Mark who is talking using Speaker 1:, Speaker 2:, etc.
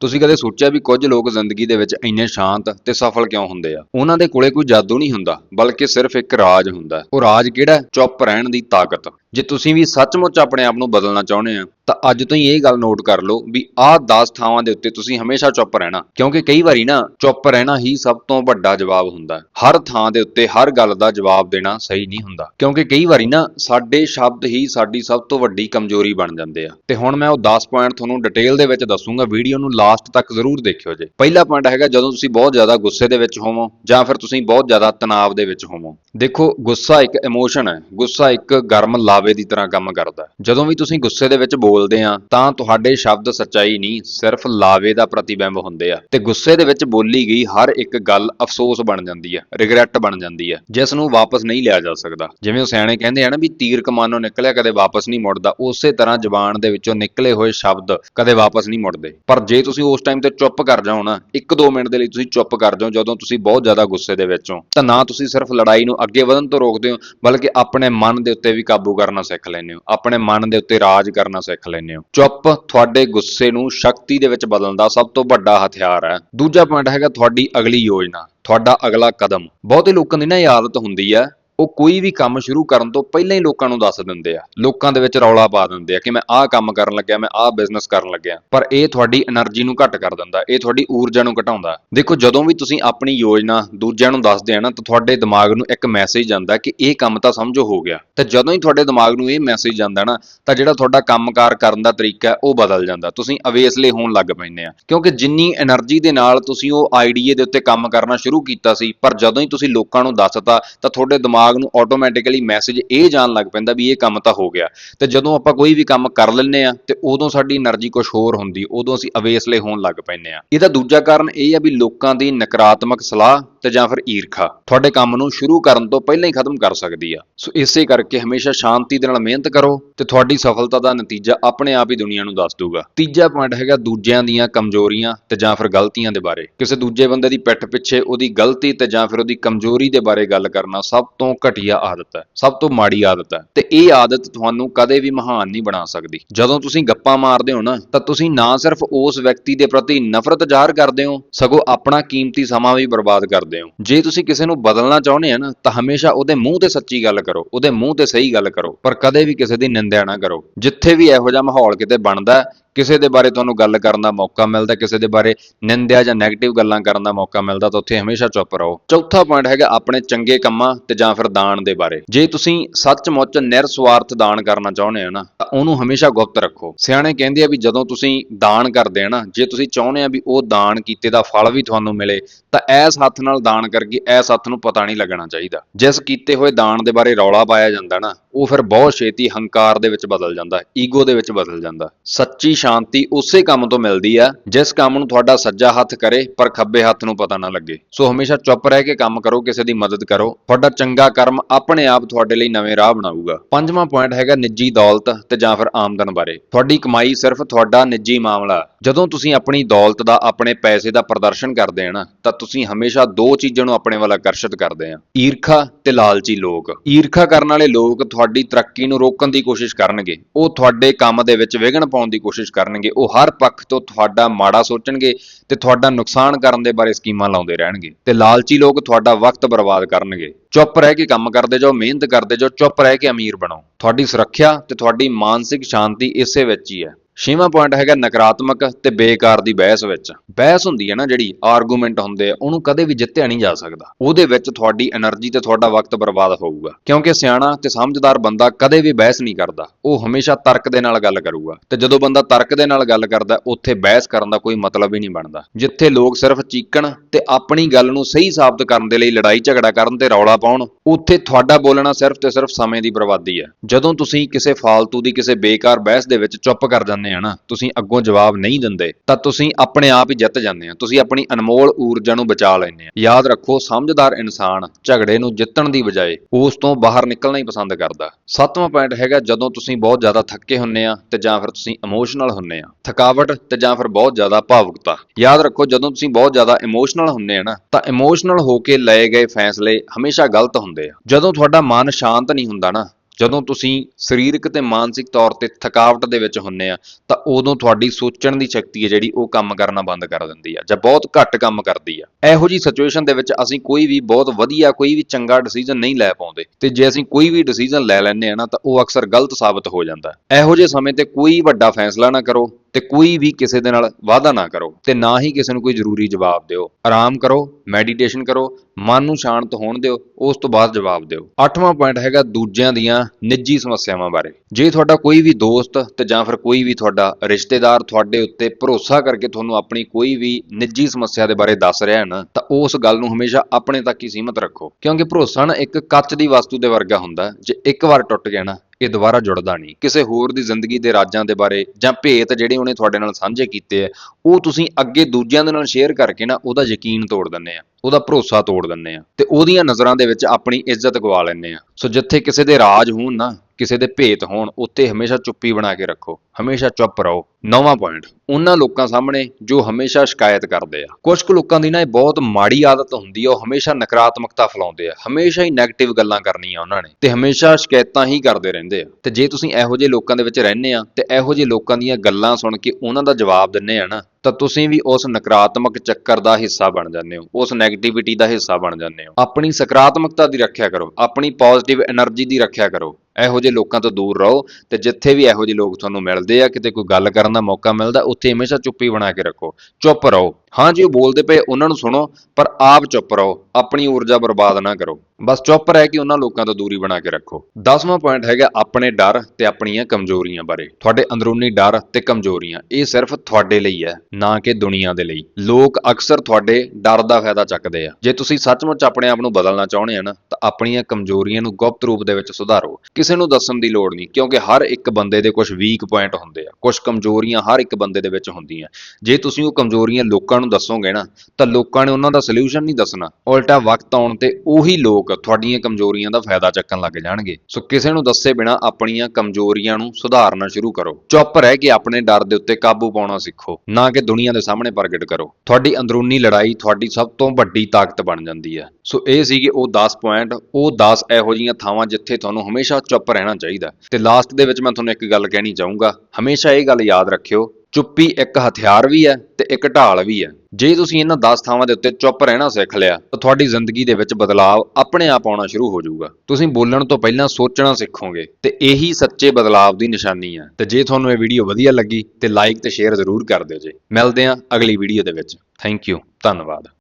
Speaker 1: ਤੁਸੀਂ ਕਦੇ ਸੋਚਿਆ ਵੀ ਕੁਝ ਲੋਕ ਜ਼ਿੰਦਗੀ ਦੇ ਵਿੱਚ ਇੰਨੇ ਸ਼ਾਂਤ ਤੇ ਸਫਲ ਕਿਉਂ ਹੁੰਦੇ ਆ? ਉਹਨਾਂ ਦੇ ਕੋਲੇ ਕੋਈ ਜਾਦੂ ਨਹੀਂ ਹੁੰਦਾ, ਬਲਕਿ ਸਿਰਫ ਇੱਕ ਰਾਜ ਹੁੰਦਾ। ਉਹ ਰਾਜ ਕਿਹੜਾ? ਚੁੱਪ ਰਹਿਣ ਦੀ ਤਾਕਤ। ਜੇ ਤੁਸੀਂ ਵੀ ਸੱਚਮੁੱਚ ਆਪਣੇ ਆਪ ਨੂੰ ਬਦਲਣਾ ਚਾਹੁੰਦੇ ਆ, ਤਾਂ ਅੱਜ ਤੋਂ ਹੀ ਇਹ ਗੱਲ ਨੋਟ ਕਰ ਲਓ ਵੀ ਆਹ 10 ਥਾਵਾਂ ਦੇ ਉੱਤੇ ਤੁਸੀਂ ਹਮੇਸ਼ਾ ਚੁੱਪ ਰਹਿਣਾ, ਕਿਉਂਕਿ ਕਈ ਵਾਰੀ ਨਾ ਚੁੱਪ ਰਹਿਣਾ ਹੀ ਸਭ ਤੋਂ ਵੱਡਾ ਜਵਾਬ ਹੁੰਦਾ ਹਰ ਥਾਂ ਦੇ ਉੱਤੇ ਹਰ ਗੱਲ ਦਾ ਜਵਾਬ ਦੇਣਾ ਸਹੀ ਨਹੀਂ ਹੁੰਦਾ, ਕਿਉਂਕਿ ਕਈ ਵਾਰੀ ਨਾ ਸਾਡੇ ਸ਼ਬਦ ਹੀ ਸਾਡੀ ਸਭ ਤੋਂ ਵੱਡੀ ਕਮਜ਼ੋਰੀ ਬਣ ਜਾਂਦੇ ਆ। ਤੇ ਹੁਣ ਮੈਂ ਉਹ 10 ਪੁਆਇੰਟ ਤੁਹਾਨੂੰ ਡਿਟੇਲ ਦੇ ਵਿੱਚ ਦੱਸੂਗਾ ਵੀਡੀਓ ਨੂੰ ਲਾਸਟ ਤੱਕ ਜ਼ਰੂਰ ਦੇਖਿਓ ਜੇ। ਪਹਿਲਾ ਪੁਆਇੰਟ ਹੈਗਾ, ਜਦੋਂ ਤੁਸੀਂ ਬਹੁਤ ਜ਼ਿਆਦਾ ਗੁੱਸੇ ਦੇ ਵਿੱਚ ਹੋਵੋ, ਜਾਂ ਫਿਰ ਤੁਸੀਂ ਬਹੁਤ ਜ਼ਿਆਦਾ ਤਣਾਅ ਦੇ ਵਿੱਚ ਹੋਵੋ। ਦੇਖੋ, ਗੁੱਸਾ ਇੱਕ ਇਮੋਸ਼ਨ ਹੈ, ਗੁੱਸਾ ਇੱਕ ਗਰਮ ਲਾਵੇ ਦੀ ਤਰ੍ਹਾਂ ਕੰਮ ਕਰਦਾ ਜਦੋਂ ਵੀ ਤੁਸੀਂ ਗੁੱਸੇ ਦੇ ਵਿੱਚ ਬੋਲਦੇ ਆ ਤਾਂ ਤੁਹਾਡੇ ਸ਼ਬਦ ਸੱਚਾਈ ਨਹੀਂ, ਸਿਰਫ ਲਾਵੇ ਦਾ ਪ੍ਰਤੀਬਿੰਬ ਹੁੰਦੇ ਆ। ਤੇ ਗੁੱਸੇ ਦੇ ਵਿੱਚ ਬੋਲੀ ਗਈ ਹਰ ਇੱਕ ਗੱਲ ਅਫਸੋਸ ਬਣ ਜਾਂਦੀ ਹੈ, ਰਿਗਰੈਟ ਬਣ ਜਾਂਦੀ ਹੈ, ਜਿਸ ਨੂੰ ਵਾਪਸ ਨਹੀਂ ਲਿਆ ਜਾ ਸਕਦਾ। ਜਿਵੇਂ ਉਹ ਸਿਆਣੇ ਕਹਿੰਦੇ ਆ ਨਾ ਵੀ ਤੀਰ ਕਮਾਨੋਂ ਨਿਕਲਿਆ, ਕਦੇ ਵਾਪਸ ਨਹੀਂ ਮੁੜਦਾ। ਉਸੇ ਤਰ੍ਹਾਂ ਜ਼ਬਾਨ ਦੇ ਵਿੱਚੋਂ ਨਿਕਲੇ ਹੋਏ ਸ਼ਬਦ ਕਦੇ ਵਾਪਸ ਨਹੀਂ ਮੁੜਦੇ। ਪਰ ਜੇ ਤੁਸੀਂ ਉਸ ਟਾਈਮ ਤੇ ਚੁੱਪ ਕਰ ਜਾਓ ਨਾ 1-2 ਮਿੰਟ ਦੇ ਲਈ ਤੁਸੀਂ ਚੁੱਪ ਕਰ ਜਾਓ, ਜਦੋਂ ਤੁਸੀਂ ਬਹੁਤ ਜ਼ਿਆਦਾ ਗੁੱਸੇ ਦੇ ਵਿੱਚ ਹੋ। ਤਾਂ ਨਾ ਤੁਸੀਂ ਸਿਰਫ ਲੜਾਈ ਨੂੰ ਅੱਗੇ ਵਧਣ ਤੋਂ ਰੋਕਦੇ ਹੋ, ਬਲਕਿ ਆਪਣੇ ਮਨ ਦੇ ਉੱਤੇ ਵੀ ਕਾਬੂ ਕਰ ਕਰਨਾ ਸਿੱਖ ਲੈਂਦੇ ਹੋ। ਆਪਣੇ ਮਨ ਦੇ ਉੱਤੇ ਰਾਜ ਕਰਨਾ ਸਿੱਖ ਲੈਂਦੇ ਹੋ। ਚੁੱਪ, ਤੁਹਾਡੇ ਗੁੱਸੇ ਨੂੰ ਸ਼ਕਤੀ ਦੇ ਵਿੱਚ ਬਦਲਣ ਦਾ ਸਭ ਤੋਂ ਵੱਡਾ ਹਥਿਆਰ ਹੈ। ਦੂਜਾ ਪੁਆਇੰਟ ਹੈਗਾ ਤੁਹਾਡੀ ਅਗਲੀ ਯੋਜਨਾ, ਤੁਹਾਡਾ ਅਗਲਾ ਕਦਮ। ਬਹੁਤੇ ਲੋਕਾਂ ਦੀ ਨਾ ਇਹ ਆਦਤ ਹੁੰਦੀ ਹੈ ਉਹ ਕੋਈ ਵੀ ਕੰਮ ਸ਼ੁਰੂ ਕਰਨ ਤੋਂ ਪਹਿਲਾਂ ਹੀ ਲੋਕਾਂ ਨੂੰ ਦੱਸ ਦਿੰਦੇ ਆ। ਲੋਕਾਂ ਦੇ ਵਿੱਚ ਰੌਲਾ ਪਾ ਦਿੰਦੇ ਆ ਕਿ ਮੈਂ ਆਹ ਕੰਮ ਕਰਨ ਲੱਗਿਆ, ਮੈਂ ਆਹ ਬਿਜ਼ਨਸ ਕਰਨ ਲੱਗਿਆ। ਪਰ ਇਹ ਤੁਹਾਡੀ એનર્ਜੀ ਨੂੰ ਘੱਟ ਕਰ ਦਿੰਦਾ, ਇਹ ਤੁਹਾਡੀ ਊਰਜਾ ਨੂੰ ਘਟਾਉਂਦਾ। ਦੇਖੋ, ਜਦੋਂ ਵੀ ਤੁਸੀਂ ਆਪਣੀ ਯੋਜਨਾ ਦੂਜਿਆਂ ਨੂੰ ਦੱਸਦੇ ਆ ਨਾ, ਤਾਂ ਤੁਹਾਡੇ ਦਿਮਾਗ ਨੂੰ ਇੱਕ ਮੈਸੇਜ ਜਾਂਦਾ ਕਿ ਇਹ ਕੰਮ ਤਾਂ ਸਮਝੋ ਹੋ ਗਿਆ। ਤੇ ਜਦੋਂ ਹੀ ਤੁਹਾਡੇ ਦਿਮਾਗ ਨੂੰ ਇਹ ਮੈਸੇਜ ਜਾਂਦਾ ਨਾ, ਤਾਂ ਜਿਹੜਾ ਤੁਹਾਡਾ ਕੰਮਕਾਰ ਕਰਨ ਦਾ ਤਰੀਕਾ ਉਹ ਬਦਲ ਜਾਂਦਾ। ਤੁਸੀਂ ਅਵੇਸਲੇ ਹੋਣ ਲੱਗ ਪੈਂਦੇ ਆ। ਕਿਉਂਕਿ ਜਿੰਨੀ એનર્ਜੀ ਦੇ ਨਾਲ ਤੁਸੀਂ ਉਹ ਆਈਡੀਏ ਦੇ ਉੱਤੇ ਕੰਮ ਕਰਨਾ ਸ਼ੁਰੂ ਕੀਤਾ ਸੀ, ਪਰ ਜਦੋਂ ਹੀ ਤੁਸੀਂ ਲੋਕਾਂ ਨੂੰ ਦੱਸਤਾ, ਤਾਂ ਤੁਹਾਡੇ ਦਿਮਾਗ ਦਿਮਾਗ ਨੂੰ ਆਟੋਮੈਟਿਕਲੀ ਮੈਸੇਜ ਇਹ ਜਾਣ ਲੱਗ ਪੈਂਦਾ ਵੀ ਇਹ ਕੰਮ ਤਾਂ ਹੋ ਗਿਆ। ਤੇ ਜਦੋਂ ਆਪਾਂ ਕੋਈ ਵੀ ਕੰਮ ਕਰ ਲੈਂਦੇ ਆ ਤੇ ਉਦੋਂ ਸਾਡੀ એનર્ਜੀ ਕੁਝ ਹੋਰ ਹੁੰਦੀ, ਉਦੋਂ ਅਸੀਂ ਅਵੇਸਲੇ ਹੋਣ ਲੱਗ ਪੈਂਦੇ ਆ ਇਹਦਾ ਦੂਜਾ ਕਾਰਨ ਇਹ ਆ ਵੀ ਲੋਕਾਂ ਦੀ ਨਕਾਰਾਤਮਕ ਸਲਾਹ ਤੇ ਜਾਂ ਫਿਰ ਈਰਖਾ, ਤੁਹਾਡੇ ਕੰਮ ਨੂੰ ਸ਼ੁਰੂ ਕਰਨ ਤੋਂ ਪਹਿਲਾਂ ਹੀ ਖਤਮ ਕਰ ਸਕਦੀ ਆ। ਸੋ ਇਸੇ ਕਰਕੇ ਹਮੇਸ਼ਾ ਸ਼ਾਂਤੀ ਦੇ ਨਾਲ ਮਿਹਨਤ ਕਰੋ ਤੇ ਤੁਹਾਡੀ ਸਫਲਤਾ ਦਾ ਨਤੀਜਾ ਆਪਣੇ ਆਪ ਹੀ ਦੁਨੀਆ ਨੂੰ ਦੱਸ ਦੂਗਾ ਤੀਜਾ ਪੁਆਇੰਟ ਹੈਗਾ ਦੂਜਿਆਂ ਦੀਆਂ ਕਮਜ਼ੋਰੀਆਂ ਤੇ ਜਾਂ ਫਿਰ ਗਲਤੀਆਂ ਦੇ ਬਾਰੇ। ਕਿਸੇ ਦੂਜੇ ਬੰਦੇ ਦੀ ਪਿੱਠ ਪਿੱਛੇ ਉਹਦੀ ਗਲਤੀ ਤੇ ਜਾਂ ਫਿਰ ਉਹਦੀ ਕਮਜ਼ੋਰੀ ਦੇ ਬਾਰੇ ਗੱਲ ਕਰਨਾ ਸਭ ਤੋਂ ਘਟੀਆ ਆਦਤ ਹੈ, ਸਭ ਤੋਂ ਮਾੜੀ ਆਦਤ ਹੈ। ਤੇ ਇਹ ਆਦਤ ਤੁਹਾਨੂੰ ਕਦੇ ਵੀ ਮਹਾਨ ਨਹੀਂ ਬਣਾ ਸਕਦੀ। ਜਦੋਂ ਤੁਸੀਂ ਗੱਪਾਂ ਮਾਰਦੇ ਹੋ ਨਾ, ਤਾਂ ਤੁਸੀਂ ਨਾ ਸਿਰਫ ਉਸ ਵਿਅਕਤੀ ਦੇ ਪ੍ਰਤੀ ਨਫ਼ਰਤ ਜ਼ਾਹਰ ਕਰਦੇ ਹੋ, ਸਗੋਂ ਆਪਣਾ ਕੀਮਤੀ ਸਮਾਂ ਵੀ ਬਰਬਾਦ ਕਰਦੇ ਹੋ। ਜੇ ਤੁਸੀਂ ਕਿਸੇ ਨੂੰ ਬਦਲਣਾ ਚਾਹੁੰਦੇ ਆ ਨਾ, ਤਾਂ ਹਮੇਸ਼ਾ ਉਹਦੇ ਮੂੰਹ ਤੇ ਸੱਚੀ ਗੱਲ ਕਰੋ, ਉਹਦੇ ਮੂੰਹ ਤੇ ਸਹੀ ਗੱਲ ਕਰੋ, ਪਰ ਕਦੇ ਵੀ ਕਿਸੇ ਦੀ ਨਿੰਦਿਆ ਨਾ ਕਰੋ। ਜਿੱਥੇ ਵੀ ਇਹੋ ਜਿਹਾ ਮਾਹੌਲ ਕਿਤੇ ਬਣਦਾ ਕਿਸੇ ਦੇ ਬਾਰੇ ਤੁਹਾਨੂੰ ਗੱਲ ਕਰਨ ਦਾ ਮੌਕਾ ਮਿਲਦਾ, ਕਿਸੇ ਦੇ ਬਾਰੇ ਨਿੰਦਿਆ ਜਾਂ ਨੈਗੇਟਿਵ ਗੱਲਾਂ ਕਰਨ ਦਾ ਮੌਕਾ ਮਿਲਦਾ, ਤਾਂ ਉੱਥੇ ਹਮੇਸ਼ਾ ਚੁੱਪ ਰਹੋ। ਚੌਥਾ ਪੁਆਇੰਟ ਹੈਗਾ ਆਪਣੇ ਚੰਗੇ ਕੰਮਾਂ ਤੇ ਜਾਂ ਫਿਰ ਦਾਨ ਦੇ ਬਾਰੇ। ਜੇ ਤੁਸੀਂ ਸੱਚਮੁੱਚ ਨਿਰਸਵਾਰਥ ਦਾਨ ਕਰਨਾ ਚਾਹੁੰਦੇ ਹੋ ਨਾ, ਤਾਂ ਉਹਨੂੰ ਹਮੇਸ਼ਾ ਗੁਪਤ ਰੱਖੋ। ਸਿਆਣੇ ਕਹਿੰਦੇ ਆ ਵੀ ਜਦੋਂ ਤੁਸੀਂ ਦਾਨ ਕਰਦੇ ਆ ਨਾ, ਜੇ ਤੁਸੀਂ ਚਾਹੁੰਦੇ ਆ ਵੀ ਉਹ ਦਾਨ ਕੀਤੇ ਦਾ ਫਲ ਵੀ ਤੁਹਾਨੂੰ ਮਿਲੇ, ਤਾਂ ਐਸ ਹੱਥ ਨਾਲ ਦਾਨ ਕਰਕੇ ਐਸ ਹੱਥ ਨੂੰ ਪਤਾ ਨਹੀਂ ਲੱਗਣਾ ਚਾਹੀਦਾ। ਜਿਸ ਕੀਤੇ ਹੋਏ ਦਾਨ ਦੇ ਬਾਰੇ ਰੌਲਾ ਪਾਇਆ ਜਾਂਦਾ ਨਾ, ਉਹ ਫਿਰ ਬਹੁਤ ਛੇਤੀ ਹੰਕਾਰ ਦੇ ਵਿੱਚ ਬਦਲ ਜਾਂਦਾ, ਈਗੋ ਦੇ ਵਿੱਚ ਬਦਲ ਜਾਂਦਾ। ਸੱਚੀ ਸ਼ਾਂਤੀ ਉਸੇ ਕੰਮ ਤੋਂ ਮਿਲਦੀ ਆ, ਜਿਸ ਕੰਮ ਨੂੰ ਤੁਹਾਡਾ ਸੱਜਾ ਹੱਥ ਕਰੇ, ਪਰ ਖੱਬੇ ਹੱਥ ਨੂੰ ਪਤਾ ਨਾ ਲੱਗੇ। ਸੋ ਹਮੇਸ਼ਾ ਚੁੱਪ ਰਹਿ ਕੇ ਕੰਮ ਕਰੋ, ਕਿਸੇ ਦੀ ਮਦਦ ਕਰੋ। ਤੁਹਾਡਾ ਚੰਗਾ ਕਰਮ ਆਪਣੇ ਆਪ ਤੁਹਾਡੇ ਲਈ ਨਵੇਂ ਰਾਹ ਬਣਾਊਗਾ। ਪੰਜਵਾਂ ਪੁਆਇੰਟ ਹੈਗਾ ਨਿੱਜੀ ਦੌਲਤ ਤੇ ਜਾਂ ਫਿਰ ਆਮਦਨ ਬਾਰੇ। ਤੁਹਾਡੀ ਕਮਾਈ ਸਿਰਫ ਤੁਹਾਡਾ ਨਿੱਜੀ ਮਾਮਲਾ। ਜਦੋਂ ਤੁਸੀਂ ਆਪਣੀ ਦੌਲਤ ਦਾ, ਆਪਣੇ ਪੈਸੇ ਦਾ ਪ੍ਰਦਰਸ਼ਨ ਕਰਦੇ ਆ ਨਾ, ਤਾਂ ਤੁਸੀਂ ਹਮੇਸ਼ਾ ਦੋ ਚੀਜ਼ਾਂ ਨੂੰ ਆਪਣੇ ਵੱਲ ਆਕਰਸ਼ਿਤ ਕਰਦੇ ਆ। ਈਰਖਾ ਤੇ ਲਾਲਚੀ ਲੋਕ। ਈਰਖਾ ਕਰਨ ਵਾਲੇ ਲੋਕ ਤੁਹਾਡੀ ਤਰੱਕੀ ਨੂੰ ਰੋਕਣ ਦੀ ਕੋਸ਼ਿਸ਼ ਕਰਨਗੇ। ਉਹ ਤੁਹਾਡੇ ਕੰਮ ਦੇ ਵਿੱਚ ਵਿਘਨ ਪਾਉਣ ਦੀ ਕੋਸ਼ਿਸ਼ ਕਰਨਗੇ, ਉਹ ਹਰ ਪੱਖ ਤੋਂ ਤੁਹਾਡਾ ਮਾੜਾ ਸੋਚਣਗੇ ਤੇ ਤੁਹਾਡਾ ਨੁਕਸਾਨ ਕਰਨ ਦੇ ਬਾਰੇ ਸਕੀਮਾਂ ਲਾਉਂਦੇ ਰਹਿਣਗੇ ਤੇ ਲਾਲਚੀ ਲੋਕ ਤੁਹਾਡਾ ਵਕਤ ਬਰਬਾਦ ਕਰਨਗੇ। ਚੁੱਪ ਰਹਿ ਕੇ ਕੰਮ ਕਰਦੇ ਜਾਓ, ਮਿਹਨਤ ਕਰਦੇ ਜਾਓ, ਚੁੱਪ ਰਹਿ ਕੇ ਅਮੀਰ ਬਣੋ। ਤੁਹਾਡੀ ਸੁਰੱਖਿਆ ਤੇ ਤੁਹਾਡੀ ਮਾਨਸਿਕ ਸ਼ਾਂਤੀ ਇਸੇ ਵਿੱਚ ਹੀ ਹੈ। ਛੇਵਾਂ ਪੁਆਇੰਟ ਹੈਗਾ ਨਕਾਰਾਤਮਕ ਤੇ ਬੇਕਾਰ ਦੀ ਬਹਿਸ ਵਿੱਚ। ਬਹਿਸ ਹੁੰਦੀ ਹੈ ਨਾ ਜਿਹੜੀ ਆਰਗੂਮੈਂਟ ਹੁੰਦੇ ਆ, ਉਹਨੂੰ ਕਦੇ ਵੀ ਜਿੱਤਿਆ ਨਹੀਂ ਜਾ ਸਕਦਾ। ਉਹਦੇ ਵਿੱਚ ਤੁਹਾਡੀ એનર્ਜੀ ਤੇ ਤੁਹਾਡਾ ਵਕਤ ਬਰਬਾਦ ਹੋਊਗਾ। ਕਿਉਂਕਿ ਸਿਆਣਾ ਤੇ ਸਮਝਦਾਰ ਬੰਦਾ ਕਦੇ ਵੀ ਬਹਿਸ ਨਹੀਂ ਕਰਦਾ। ਉਹ ਹਮੇਸ਼ਾ ਤਰਕ ਦੇ ਨਾਲ ਗੱਲ ਕਰੂਗਾ। ਤੇ ਜਦੋਂ ਬੰਦਾ ਤਰਕ ਦੇ ਨਾਲ ਗੱਲ ਕਰਦਾ, ਉੱਥੇ ਬਹਿਸ ਕਰਨ ਦਾ ਕੋਈ ਮਤਲਬ ਹੀ ਨਹੀਂ ਬਣਦਾ। ਜਿੱਥੇ ਲੋਕ ਸਿਰਫ ਚੀਕਣ ਤੇ ਆਪਣੀ ਗੱਲ ਨੂੰ ਸਹੀ ਸਾਬਤ ਕਰਨ ਦੇ ਲਈ ਲੜਾਈ ਝਗੜਾ ਕਰਨ ਤੇ ਰੌਲਾ ਪਾਉਣ, ਉੱਥੇ ਤੁਹਾਡਾ ਬੋਲਣਾ ਸਿਰਫ ਤੇ ਸਿਰਫ ਸਮੇਂ ਦੀ ਬਰਬਾਦੀ ਹੈ। ਜਦੋਂ ਤੁਸੀਂ ਕਿਸੇ ਫਾਲਤੂ ਦੀ, ਕਿਸੇ ਬੇਕਾਰ ਬਹਿਸ ਦੇ ਵਿੱਚ ਚੁੱਪ ਕਰ ਜਾਂਦੇ ਆ ਨਾ, ਤੁਸੀਂ ਅੱਗੋਂ ਜਵਾਬ ਨਹੀਂ ਦਿੰਦੇ, ਤਾਂ ਤੁਸੀਂ ਆਪਣੇ ਆਪ ਹੀ ਜਿੱਤ ਜਾਂਦੇ ਆ। ਤੁਸੀਂ ਆਪਣੀ ਅਨਮੋਲ ਊਰਜਾ ਨੂੰ ਬਚਾ ਲੈਂਦੇ ਆ। ਯਾਦ ਰੱਖੋ, ਸਮਝਦਾਰ ਇਨਸਾਨ ਝਗੜੇ ਨੂੰ ਜਿੱਤਣ ਦੀ ਬਜਾਏ ਉਸ ਤੋਂ ਬਾਹਰ ਨਿਕਲਣਾ ਹੀ ਪਸੰਦ ਕਰਦਾ। ਸੱਤਵਾਂ ਪੁਆਇੰਟ ਹੈਗਾ, ਜਦੋਂ ਤੁਸੀਂ ਬਹੁਤ ਜ਼ਿਆਦਾ ਥੱਕੇ ਹੁੰਨੇ ਆ ਤੇ ਜਾਂ ਫਿਰ ਤੁਸੀਂ ਇਮੋਸ਼ਨਲ ਹੁੰਨੇ ਆ। ਥਕਾਵਟ ਤੇ ਜਾਂ ਫਿਰ ਬਹੁਤ ਜ਼ਿਆਦਾ ਭਾਵੁਕਤਾ। ਯਾਦ ਰੱਖੋ, ਜਦੋਂ ਤੁਸੀਂ ਬਹੁਤ ਜ਼ਿਆਦਾ ਇਮੋਸ਼ਨਲ ਹੁੰਨੇ ਆ ਨਾ, ਤਾਂ ਇਮੋਸ਼ਨਲ ਹੋ ਕੇ ਲਏ ਗਏ ਫੈਸਲੇ ਹਮੇਸ਼ਾ ਗਲਤ ਹੁੰਦੇ ਆ। ਜਦੋਂ ਤੁਹਾਡਾ ਮਨ ਸ਼ਾਂਤ ਨਹੀਂ ਹੁੰਦਾ ਨਾ ਜਦੋਂ ਤੁਸੀਂ ਸਰੀਰਕ ਤੇ ਮਾਨਸਿਕ ਤੌਰ ਤੇ ਥਕਾਵਟ ਦੇ ਵਿੱਚ ਹੁੰਨੇ ਆ, ਤਾਂ ਉਦੋਂ ਤੁਹਾਡੀ ਸੋਚਣ ਦੀ ਸ਼ਕਤੀ ਹੈ ਜਿਹੜੀ ਉਹ ਕੰਮ ਕਰਨਾ ਬੰਦ ਕਰ ਦਿੰਦੀ ਆ, ਜਾਂ ਬਹੁਤ ਘੱਟ ਕੰਮ ਕਰਦੀ ਆ। ਇਹੋ ਜੀ ਸਿਚੁਏਸ਼ਨ ਦੇ ਵਿੱਚ ਅਸੀਂ ਕੋਈ ਵੀ ਬਹੁਤ ਵਧੀਆ, ਕੋਈ ਵੀ ਚੰਗਾ ਡਿਸੀਜਨ ਨਹੀਂ ਲੈ ਪਾਉਂਦੇ, ਤੇ ਜੇ ਅਸੀਂ ਕੋਈ ਵੀ ਡਿਸੀਜਨ ਲੈ ਲੈਂਦੇ ਆ ਨਾ, ਤਾਂ ਉਹ ਅਕਸਰ ਗਲਤ ਸਾਬਤ ਹੋ ਜਾਂਦਾ। ਇਹੋ ਜਿਹੇ ਸਮੇਂ ਤੇ ਕੋਈ ਵੱਡਾ ਫੈਸਲਾ ਨਾ ਕਰੋ। ਤੇ ਕੋਈ ਵੀ ਕਿਸੇ ਦੇ ਨਾਲ ਵਾਅਦਾ ਨਾ ਕਰੋ ਤੇ ਨਾ ਹੀ ਕਿਸੇ ਨੂੰ ਕੋਈ ਜ਼ਰੂਰੀ ਜਵਾਬ ਦਿਓ। ਆਰਾਮ ਕਰੋ ਮੈਡੀਟੇਸ਼ਨ ਕਰੋ, ਮਨ ਨੂੰ ਸ਼ਾਂਤ ਹੋਣ ਦਿਓ, ਉਸ ਤੋਂ ਬਾਅਦ ਜਵਾਬ ਦਿਓ। ਅੱਠਵਾਂ ਪੁਆਇੰਟ ਹੈਗਾ ਦੂਜਿਆਂ ਦੀਆਂ ਨਿੱਜੀ ਸਮੱਸਿਆਵਾਂ ਬਾਰੇ। ਜੇ ਤੁਹਾਡਾ ਕੋਈ ਵੀ ਦੋਸਤ ਤੇ ਜਾਂ ਫਿਰ ਕੋਈ ਵੀ ਤੁਹਾਡਾ ਰਿਸ਼ਤੇਦਾਰ ਤੁਹਾਡੇ ਉੱਤੇ ਭਰੋਸਾ ਕਰਕੇ ਤੁਹਾਨੂੰ ਆਪਣੀ ਕੋਈ ਵੀ ਨਿੱਜੀ ਸਮੱਸਿਆ ਦੇ ਬਾਰੇ ਦੱਸ ਰਿਹਾ ਹੈ ਨਾ, ਤਾਂ ਉਸ ਗੱਲ ਨੂੰ ਹਮੇਸ਼ਾ ਆਪਣੇ ਤੱਕ ਹੀ ਸੀਮਿਤ ਰੱਖੋ। ਕਿਉਂਕਿ ਭਰੋਸਾ ਨਾ ਇੱਕ ਕੱਚ ਦੀ ਵਸਤੂ ਦੇ ਵਰਗਾ ਹੁੰਦਾ ਜੇ ਇੱਕ ਵਾਰ ਟੁੱਟ ਗਿਆ ਨਾ ਇਹ ਦੁਬਾਰਾ ਜੁੜਦਾ ਨਹੀਂ। ਕਿਸੇ ਹੋਰ ਦੀ ਜ਼ਿੰਦਗੀ ਦੇ ਰਾਜ਼ਾਂ ਦੇ ਬਾਰੇ ਜਾਂ ਭੇਤ ਜਿਹੜੇ ਉਹਨੇ ਤੁਹਾਡੇ ਨਾਲ ਸਾਂਝੇ ਕੀਤੇ ਆ, ਉਹ ਤੁਸੀਂ ਅੱਗੇ ਦੂਜਿਆਂ ਦੇ ਨਾਲ ਸ਼ੇਅਰ ਕਰਕੇ ਨਾ ਉਹਦਾ ਯਕੀਨ ਤੋੜ ਦਿੰਦੇ ਆ। ਉਹਦਾ ਭਰੋਸਾ ਤੋੜ ਦਿੰਦੇ ਆ ਤੇ ਉਹਦੀਆਂ ਨਜ਼ਰਾਂ ਦੇ ਵਿੱਚ ਆਪਣੀ ਇੱਜ਼ਤ ਗਵਾ ਲੈਂਦੇ ਆ। ਸੋ ਜਿੱਥੇ ਕਿਸੇ ਦੇ ਰਾਜ ਹੋਣ ਨਾ, ਕਿਸੇ ਦੇ ਭੇਤ ਹੋਣ ਉੱਤੇ ਹਮੇਸ਼ਾ ਚੁੱਪੀ ਬਣਾ ਕੇ ਰੱਖੋ, ਹਮੇਸ਼ਾ ਚੁੱਪ ਰਹੋ। ਨਵਾਂ ਪੁਆਇੰਟ ਉਹਨਾਂ ਲੋਕਾਂ ਸਾਹਮਣੇ ਜੋ ਹਮੇਸ਼ਾ ਸ਼ਿਕਾਇਤ ਕਰਦੇ ਆ। ਕੁਝ ਕੁ ਲੋਕਾਂ ਦੀ ਨਾ ਇਹ ਬਹੁਤ ਮਾੜੀ ਆਦਤ ਹੁੰਦੀ ਆ, ਉਹ ਹਮੇਸ਼ਾ ਨਕਾਰਾਤਮਕਤਾ ਫੈਲਾਉਂਦੇ ਆ। ਹਮੇਸ਼ਾ ਹੀ ਨੈਗੇਟਿਵ ਗੱਲਾਂ ਕਰਨੀਆਂ ਉਹਨਾਂ ਨੇ ਤੇ ਹਮੇਸ਼ਾ ਸ਼ਿਕਾਇਤਾਂ ਹੀ ਕਰਦੇ ਰਹਿੰਦੇ ਆ। ਤੇ ਜੇ ਤੁਸੀਂ ਇਹੋ ਜਿਹੇ ਲੋਕਾਂ ਦੇ ਵਿੱਚ ਰਹਿੰਦੇ ਆ ਤੇ ਇਹੋ ਜਿਹੇ ਲੋਕਾਂ ਦੀਆਂ ਗੱਲਾਂ ਸੁਣ ਕੇ ਉਹਨਾਂ ਦਾ ਜਵਾਬ ਦਿੰਨੇ ਆ ਨਾ ਤਾਂ ਤੁਸੀਂ ਵੀ ਉਸ ਨਕਾਰਾਤਮਕ ਚੱਕਰ ਦਾ ਹਿੱਸਾ ਬਣ ਜਾਂਦੇ ਹੋ, ਉਸ ਨੈਗੇਟਿਵਿਟੀ ਦਾ ਹਿੱਸਾ ਬਣ ਜਾਂਦੇ ਹੋ। ਆਪਣੀ ਸਕਾਰਾਤਮਕਤਾ ਦੀ ਰੱਖਿਆ ਕਰੋ, ਆਪਣੀ ਪੋਜ਼ਿਟਿਵ એનર્ਜੀ ਦੀ ਰੱਖਿਆ ਕਰੋ। ਇਹੋ ਜਿਹੇ ਲੋਕਾਂ ਤੋਂ ਦੂਰ ਰਹੋ ਤੇ ਜਿੱਥੇ ਵੀ ਇਹੋ ਜਿਹੇ ਲੋਕ ਤੁਹਾਨੂੰ ਮਿਲਦੇ ਆ, ਕਿਤੇ ਕੋਈ ਗੱਲ ਕਰਨ ਦਾ ਮੌਕਾ ਮਿਲਦਾ, ਉੱਥੇ ਹਮੇਸ਼ਾ ਚੁੱਪੀ ਬਣਾ ਕੇ ਰੱਖੋ। ਚੁੱਪ ਰਹੋ। ਹਾਂ ਜੀ, ਉਹ ਬੋਲਦੇ ਪਏ, ਉਹਨਾਂ ਨੂੰ ਸੁਣੋ, ਪਰ ਆਪ ਚੁੱਪ ਰਹੋ, ਆਪਣੀ ਊਰਜਾ ਬਰਬਾਦ ਨਾ ਕਰੋ। ਬਸ ਚੁੱਪ ਰਹਿ ਕੇ ਉਹਨਾਂ ਲੋਕਾਂ ਤੋਂ ਦੂਰੀ ਬਣਾ ਕੇ ਰੱਖੋ। 10ਵਾਂ ਪੁਆਇੰਟ ਹੈਗਾ ਆਪਣੇ ਡਰ ਤੇ ਆਪਣੀਆਂ ਕਮਜ਼ੋਰੀਆਂ ਬਾਰੇ। ਤੁਹਾਡੇ ਅੰਦਰੂਨੀ ਡਰ ਤੇ ਕਮਜ਼ੋਰੀਆਂ, ਇਹ ਸਿਰਫ ਤੁਹਾਡੇ ਲਈ ਹੈ, ਨਾ ਕਿ ਦੁਨੀਆ ਦੇ ਲਈ। ਲੋਕ ਅਕਸਰ ਤੁਹਾਡੇ ਡਰ ਦਾ ਫਾਇਦਾ ਚੱਕਦੇ ਆ। ਜੇ ਤੁਸੀਂ ਸੱਚਮੁੱਚ ਆਪਣੇ ਆਪ ਨੂੰ ਬਦਲਣਾ ਚਾਹੁੰਦੇ ਆ ਨਾ, ਤਾਂ ਆਪਣੀਆਂ ਕਮਜ਼ੋਰੀਆਂ ਨੂੰ ਗੁਪਤ ਰੂਪ ਦੇ ਵਿੱਚ ਸੁਧਾਰੋ। ਕਿਸੇ ਨੂੰ ਦੱਸਣ ਦੀ ਲੋੜ ਨਹੀਂ, ਕਿਉਂਕਿ ਹਰ ਇੱਕ ਬੰਦੇ ਦੇ ਕੁਝ ਵੀਕ ਪੁਆਇੰਟ ਹੁੰਦੇ ਆ, ਕੁਝ ਕਮਜ਼ੋਰੀਆਂ ਹਰ ਇੱਕ ਬੰਦੇ ਦੇ ਵਿੱਚ ਹੁੰਦੀਆਂ। ਜੇ ਤੁਸੀਂ ਉਹ ਕਮਜ਼ੋਰੀਆਂ ਲੋਕਾਂ ਨੂੰ ਦੱਸੋਗੇ ਨਾ, ਤਾਂ ਲੋਕਾਂ ਨੇ ਉਹਨਾਂ ਦਾ ਸੋਲੂਸ਼ਨ ਨਹੀਂ ਦੱਸਣਾ। ਉਲਟਾ ਵਕਤ ਆਉਣ ਤੇ ਉਹੀ ਲੋਕ ਤੁਹਾਡੀਆਂ ਕਮਜ਼ੋਰੀਆਂ ਦਾ ਫਾਇਦਾ ਚੱਕਣ ਲੱਗ ਜਾਣਗੇ। ਸੋ ਕਿਸੇ ਨੂੰ ਦੱਸੇ ਬਿਨਾ ਆਪਣੀਆਂ ਕਮਜ਼ੋਰੀਆਂ ਨੂੰ ਸੁਧਾਰਨਾ ਸ਼ੁਰੂ ਕਰੋ। ਚੁੱਪ ਰਹਿ ਕੇ ਆਪਣੇ ਡਰ ਦੇ ਉੱਤੇ ਕਾਬੂ ਪਾਉਣਾ ਸਿੱਖੋ, ਨਾ ਕਿ ਦੁਨੀਆ ਦੇ ਸਾਹਮਣੇ ਪ੍ਰਗਟ ਕਰੋ। ਤੁਹਾਡੀ ਅੰਦਰੂਨੀ ਲੜਾਈ ਤੁਹਾਡੀ ਸਭ ਤੋਂ ਵੱਡੀ ਤਾਕਤ ਬਣ ਜਾਂਦੀ ਹੈ। ਸੋ ਇਹ ਸੀਗੇ ਉਹ 10 ਪੁਆਇੰਟ ਉਹ 10 ਇਹੋ ਜਿਹੀਆਂ ਥਾਵਾਂ ਜਿੱਥੇ ਤੁਹਾਨੂੰ ਹਮੇਸ਼ਾ ਚੁੱਪ ਰਹਿਣਾ ਚਾਹੀਦਾ। ਤੇ ਲਾਸਟ ਦੇ ਵਿੱਚ ਮੈਂ ਤੁਹਾਨੂੰ ਇੱਕ ਗੱਲ ਕਹਿਣੀ ਚਾਹੂੰਗਾ। ਹਮੇਸ਼ਾ ਇਹ ਗੱਲ ਯਾਦ ਰੱਖਿਓ ਚੁੱਪੀ ਇੱਕ ਹਥਿਆਰ ਵੀ ਹੈ ਤੇ ਇੱਕ ਢਾਲ ਵੀ ਹੈ। ਜੇ ਤੁਸੀਂ ਇਹਨਾਂ 10 ਥਾਵਾਂ ਦੇ ਉੱਤੇ ਚੁੱਪ ਰਹਿਣਾ ਸਿੱਖ ਲਿਆ, ਤਾਂ ਤੁਹਾਡੀ ਜ਼ਿੰਦਗੀ ਦੇ ਵਿੱਚ ਬਦਲਾਅ ਆਪਣੇ ਆਪ ਆਉਣਾ ਸ਼ੁਰੂ ਹੋ ਜਾਊਗਾ। ਤੁਸੀਂ ਬੋਲਣ ਤੋਂ ਪਹਿਲਾਂ ਸੋਚਣਾ ਸਿੱਖੋਗੇ ਤੇ ਇਹੀ ਸੱਚੇ ਬਦਲਾਅ ਦੀ ਨਿਸ਼ਾਨੀ ਹੈ। ਤੇ ਜੇ ਤੁਹਾਨੂੰ ਇਹ ਵੀਡੀਓ ਵਧੀਆ ਲੱਗੀ ਤੇ ਲਾਈਕ ਤੇ ਸ਼ੇਅਰ ਜ਼ਰੂਰ ਕਰ ਦਿਓ ਜੀ। ਮਿਲਦੇ ਹਾਂ ਅਗਲੀ ਵੀਡੀਓ ਦੇ ਵਿੱਚ। ਥੈਂਕ ਯੂ ਧੰਨਵਾਦ।